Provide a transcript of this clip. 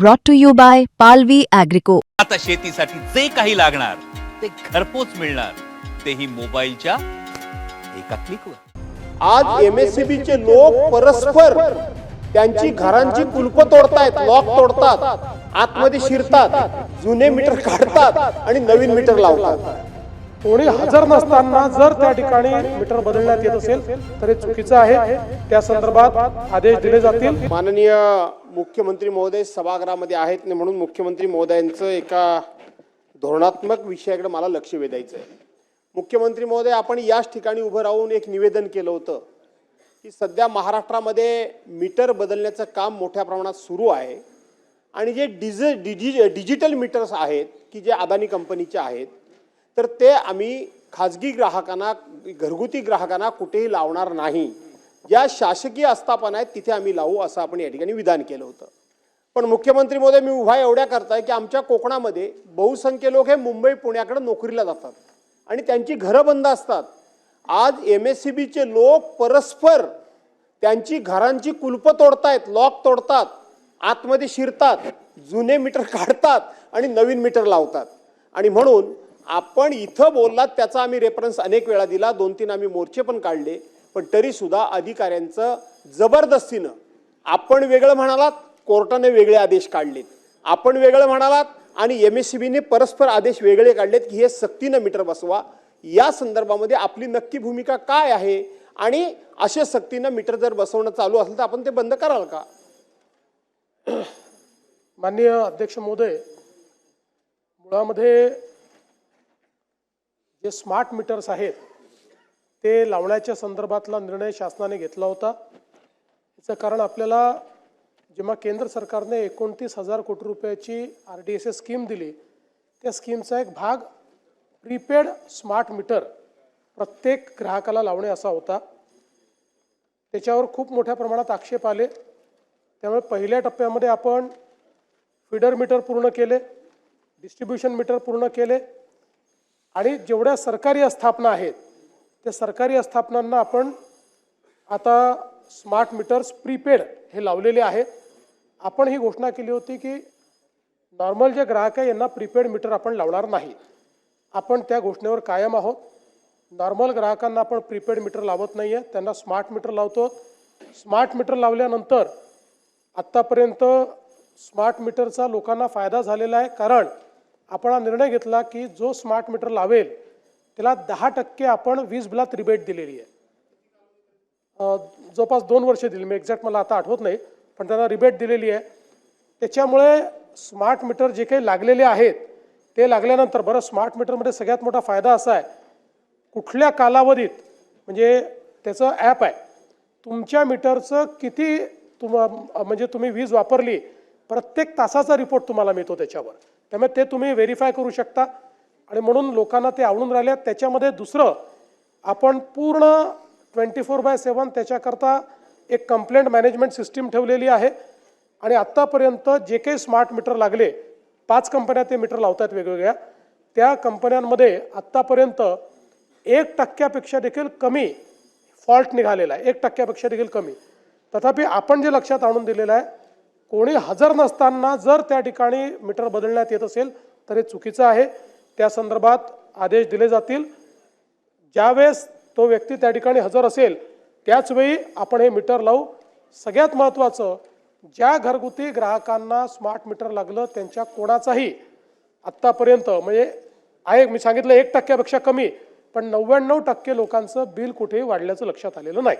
brought to you by Palvi Agrico. आता शेतीसाठी जे काही लागणार ते घरपोच मिळणार. तेही मोबाईलच्या एका क्लिकवर आज एमएससीबीचे लोक परस्पर त्यांची घरांची कुलप तोडतायत लॉक तोडतात आतमध्ये शिरतात जुने मीटर काढतात आणि नवीन मीटर लावतात. कोणी हजर नसताना जर त्या ठिकाणी मीटर बदलण्यात येत असेल तर हे चुकीचं आहे. त्या संदर्भात आदेश दिले जातील. माननीय मुख्यमंत्री महोदय सभागृहामध्ये आहेत नाही म्हणून मुख्यमंत्री महोदयांचं एका धोरणात्मक विषयाकडे मला लक्ष वेधायचं आहे. मुख्यमंत्री महोदय आपण याच ठिकाणी उभं राहून एक निवेदन केलं होतं की सध्या महाराष्ट्रामध्ये मीटर बदलण्याचं काम मोठ्या प्रमाणात सुरू आहे आणि जे डिज डिजि डिजिटल मीटर्स आहेत की जे अदानी कंपनीचे आहेत तर ते आम्ही खाजगी ग्राहकांना घरगुती ग्राहकांना कुठेही लावणार नाही. ज्या शासकीय आस्थापना आहेत तिथे आम्ही लावू असं आपण या ठिकाणी विधान केलं होतं. पण मुख्यमंत्री महोदय मी उभा एवढ्या करताय की आमच्या कोकणामध्ये बहुसंख्य लोक हे मुंबई पुण्याकडे नोकरीला जातात आणि त्यांची घरं बंद असतात. आज एम एस सी बीचे लोक परस्पर त्यांची घरांची कुलपं तोडतायत लॉक तोडतात आतमध्ये शिरतात जुने मीटर काढतात आणि नवीन मीटर लावतात. आणि म्हणून आपण इथं बोललात त्याचा आम्ही रेफरन्स अनेक वेळा दिला दोन तीन आम्ही मोर्चे पण काढले. पण तरीसुद्धा अधिकाऱ्यांचं जबरदस्तीनं आपण वेगळं म्हणालात कोर्टाने वेगळे आदेश काढलेत. आपण वेगळं म्हणालात आणि एम एस सी बीने परस्पर आदेश वेगळे काढलेत की हे सक्तीनं मीटर बसवा. या संदर्भामध्ये आपली नक्की भूमिका काय आहे? आणि असे सक्तीनं मीटर जर बसवणं चालू असेल तर आपण ते बंद कराल का? माननीय अध्यक्ष महोदय मुळामध्ये जे स्मार्ट मीटर्स आहेत ते लावण्याच्या संदर्भातला निर्णय शासनाने घेतला होता. याचं कारण आपल्याला जेव्हा केंद्र सरकारने एकोणतीस हजार कोटी रुपयाची R D S S scheme दिली त्या स्कीमचा एक भाग प्रीपेड स्मार्ट मीटर प्रत्येक ग्राहकाला लावणे असा होता. त्याच्यावर खूप मोठ्या प्रमाणात आक्षेप आले. त्यामुळे पहिल्या टप्प्यामध्ये आपण फिडर मीटर पूर्ण केले डिस्ट्रीब्युशन मीटर पूर्ण केले आणि जेवढ्या सरकारी आस्थापना आहेत त्या सरकारी आस्थापनांना आपण आता स्मार्ट मीटर्स प्रीपेड हे लावलेले आहे. आपण ही घोषणा केली होती की नॉर्मल जे ग्राहक आहे यांना प्रीपेड मीटर आपण लावणार नाही. आपण त्या घोषणेवर कायम आहोत. नॉर्मल ग्राहकांना आपण प्रीपेड मीटर लावत नाही आहे त्यांना स्मार्ट मीटर लावतो. स्मार्ट मीटर लावल्यानंतर आत्तापर्यंत स्मार्ट मीटरचा लोकांना फायदा झालेला आहे. कारण आपण हा निर्णय घेतला की जो स्मार्ट मीटर लावेल त्याला दहा टक्के आपण वीज बिलात रिबेट दिलेली आहे. जवळपास दोन वर्ष दिली मी एक्झॅक्ट मला आता आठवत नाही पण त्यांना रिबेट दिलेली आहे. त्याच्यामुळे स्मार्ट मीटर जे काही लागलेले आहेत ते लागल्यानंतर बरं स्मार्ट मीटरमध्ये सगळ्यात मोठा फायदा असा आहे कुठल्या कालावधीत म्हणजे त्याचं ॲप आहे तुमच्या मीटरचं किती तुम म्हणजे तुम्ही वीज वापरली प्रत्येक तासाचा रिपोर्ट तुम्हाला मिळतो त्याच्यावर. त्यामुळे ते तुम्ही व्हेरीफाय करू शकता. आणि म्हणून लोकांना ते आवडून राहिले त्याच्यामध्ये दुसरं आपण पूर्ण ट्वेंटी फोर बाय सेवन त्याच्याकरता एक कंप्लेंट मॅनेजमेंट सिस्टीम ठेवलेली आहे. आणि आत्तापर्यंत जे काही स्मार्ट मीटर लागले पाच कंपन्या ते मीटर लावत आहेत वेगवेगळ्या. त्या कंपन्यांमध्ये आत्तापर्यंत एक टक्क्यापेक्षा देखील कमी फॉल्ट निघालेला आहे. एक टक्क्यापेक्षा देखील कमी. तथापि आपण जे लक्षात आणून दिलेलं आहे कोणी हजर नसताना जर त्या ठिकाणी मीटर बदलण्यात येत असेल तर हे चुकीचं आहे. त्या संदर्भात आदेश दिले जातील. ज्यावेळेस तो व्यक्ती त्या ठिकाणी हजर असेल त्याचवेळी आपण हे मीटर लावू. सगळ्यात महत्त्वाचं ज्या घरगुती ग्राहकांना स्मार्ट मीटर लागलं त्यांच्या कोणाचाही आत्तापर्यंत म्हणजे आहे मी सांगितलं एक टक्क्यापेक्षा कमी पण नव्याण्णव टक्के लोकांचं बिल कुठेही वाढल्याचं लक्षात आलेलं नाही.